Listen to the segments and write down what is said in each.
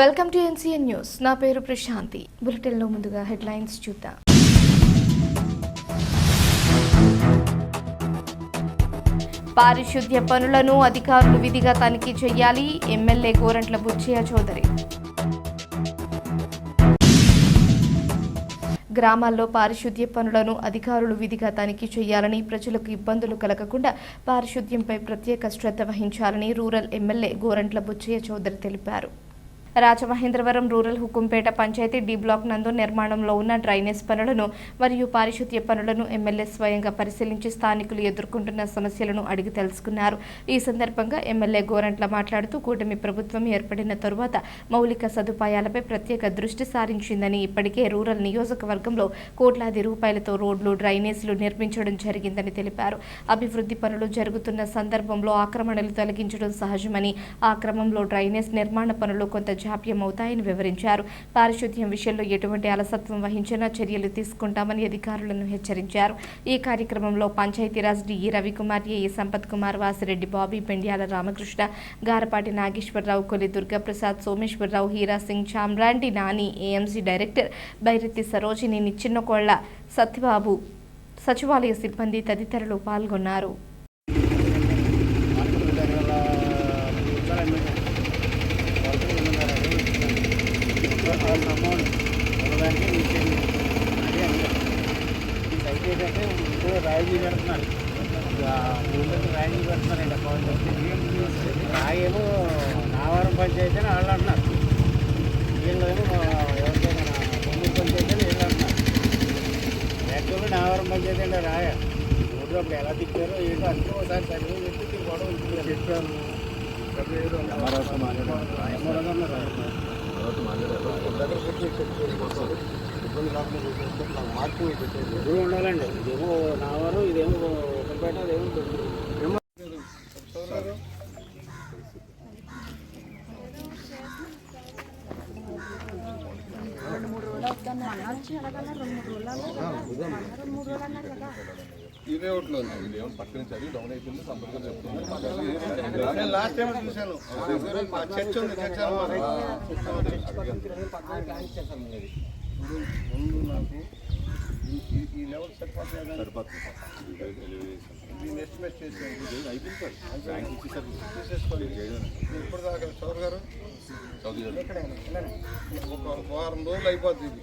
Welcome to NCN news. నా పేరు ప్రశాంతి. బులెటిన్లో ముందుగా హెడ్లైన్స్ చూద్దాం. పారిశుద్ధ్య పనులను అధికారులు విధిగా తనిఖీ చేయాలి. ఎమ్మెల్యే గోరంట్ల బుచ్చయ్య చౌదరి. గ్రామాల్లో పారిశుద్ధ్య పనులను అధికారులు విధిగా తనిఖీ చేయాలని ప్రజలకు ఇబ్బందులు కలగకుండా పారిశుద్ధ్యంపై ప్రత్యేక శ్రద్ధ వహించాలని రూరల్ ఎమ్మెల్యే గోరంట్ల బుచ్చయ్య చౌదరి తెలిపారు. Rajamahendravaram rural Hukumpeta panchayat D block నందు నిర్మాణంలో ఉన్న డ్రైనేజ్ పనులను మరియు పారిశుద్ధ్య పనులను ఎమ్మెల్యే స్వయంగా పరిశీలించి స్థానికులు ఎదుర్కొంటున్న సమస్యలను అడిగి తెలుసుకున్నారు. ఈ సందర్భంగా ఎమ్మెల్యే గోరంట్ల మాట్లాడుతూ కూటమి ప్రభుత్వం ఏర్పడిన తరువాత మౌలిక సదుపాయాలపై ప్రత్యేక దృష్టి సారించిందని ఇప్పటికే రూరల్ నియోజకవర్గంలో కోట్లాది రూపాయలతో రోడ్లు డ్రైనేజీలు నిర్మించడం జరిగిందని తెలిపారు. అభివృద్ధి పనులు జరుగుతున్న సందర్భంలో ఆక్రమణలు తొలగించడం సహజమని ఆ క్రమంలో డ్రైనేజ్ నిర్మాణ పనులు కొంత జాప్యం అవుతాయని వివరించారు. పారిశుద్ధ్యం విషయంలో ఎటువంటి అలసత్వం వహించినా చర్యలు తీసుకుంటామని అధికారులను హెచ్చరించారు. ఈ కార్యక్రమంలో Panchayati Raj DE Ravikumar AE Sampath Kumar Vasireddy Bobby Pendyala Ramakrishna Garapati Nageswararao Koli Durgaprasad Someswararao Heera Singh Chamrandi Nani AMC director Byrethi Sarojini Nichinnakolla Satyababu సచివాలయ సిబ్బంది తదితరులు పాల్గొన్నారు. రాయి పెడుతున్నారు ఊళ్ళో రాయి పెడుతున్నారండి రాయేమో నావారం పంచాయతీ అని వాళ్ళు అంటున్నారు. వీళ్ళేమో ఎవరికైనా కొమ్మూరు పంచాయతీ అని వీళ్ళు అంటున్నారు. యాక్చువల్గా నావారం పంచాయతీ అంటే రాయ. ఊళ్ళో అప్పుడు ఎలా తిప్పారో ఏంటో అన్నీ ఒకసారి చదివి చెప్పి గొడవ చెప్పారు మార్పు ఇద్దరు ఉండాలండి ఇదేమో నావారు ఇదేమో ఒకపేట అదేమో ఏమో ఇదే ఒకటిలో ఉంది ఇది రెండు మూడు రోజులు అన్నారు కదా. సంపర్కం చెప్తుంది నేను లాస్ట్ టైం చూశాను మా చర్చ్ ఉంది చర్చ్ ముందు నాకు ఈ- లెవెల్ సరిపోతుంది దీన్ని ఎస్టిమేట్ చేసాను తీసేసుకోండి ఇప్పుడు దాకా చౌర్ గారు ఒక వారం రోజులు అయిపోద్ది ఇది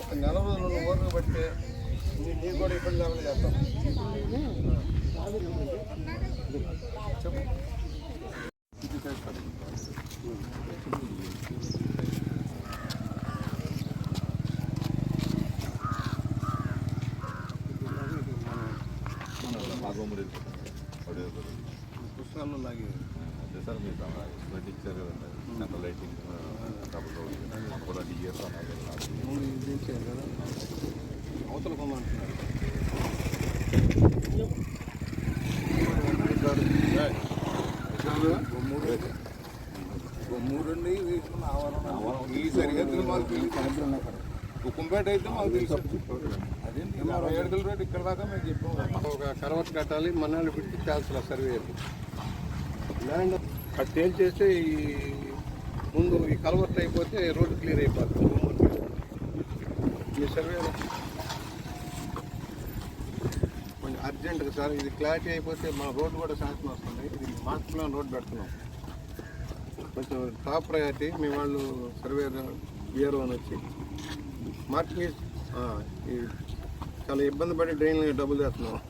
ఒక నెల రోజులు పడితే నీ- నీకు కూడా ఇబ్బంది లేకుండా చేస్తాం చెప్పు బాగోమరి పుస్తకాల్లో లాగి అదే సార్ మీరు ఎస్టిమేట్ ఇచ్చారు కదండి సెంట్రల్ లైటింగ్ డబుల్ మొన్న కూడా డిఎస్ అన్నారు ముందు ఇది దించారు కదా అవతల కొమ్మంటున్నారు గొమ్మూరండి. తీసుకున్న ఆవరణ ఈ సరిహద్దులు మాకు తెలుసు. కుకుంపేట అయితే మాకు తెలుసు. అదేంటి మరో ఏడుదల రోడ్ ఇక్కడ దాకా మేము చెప్పాము ఒక కరవట్ కట్టాలి మన్నాళ్ళు పెట్టి చేయాల్సిన సర్వే ల్యాండ్ అది తేల్చేస్తే ఈ ముందు ఈ కలవర్ట్ అయిపోతే రోడ్డు క్లియర్ అయిపోతుంది. ఈ సర్వే కొంచెం అర్జెంట్గా సార్ ఇది క్లారిటీ అయిపోతే మన రోడ్డు కూడా శాంక్షన్ వస్తుంది. ఇది మార్చిలో ప్లాన్ రోడ్ పెడుతున్నాం. కొంచెం టాప్ ప్రయారిటీ మీ వాళ్ళు సర్వే ఇయర్ అని వచ్చి మార్చి చాలా ఇబ్బంది పడి డ్రైన్ డబ్బులు తెస్తున్నాం.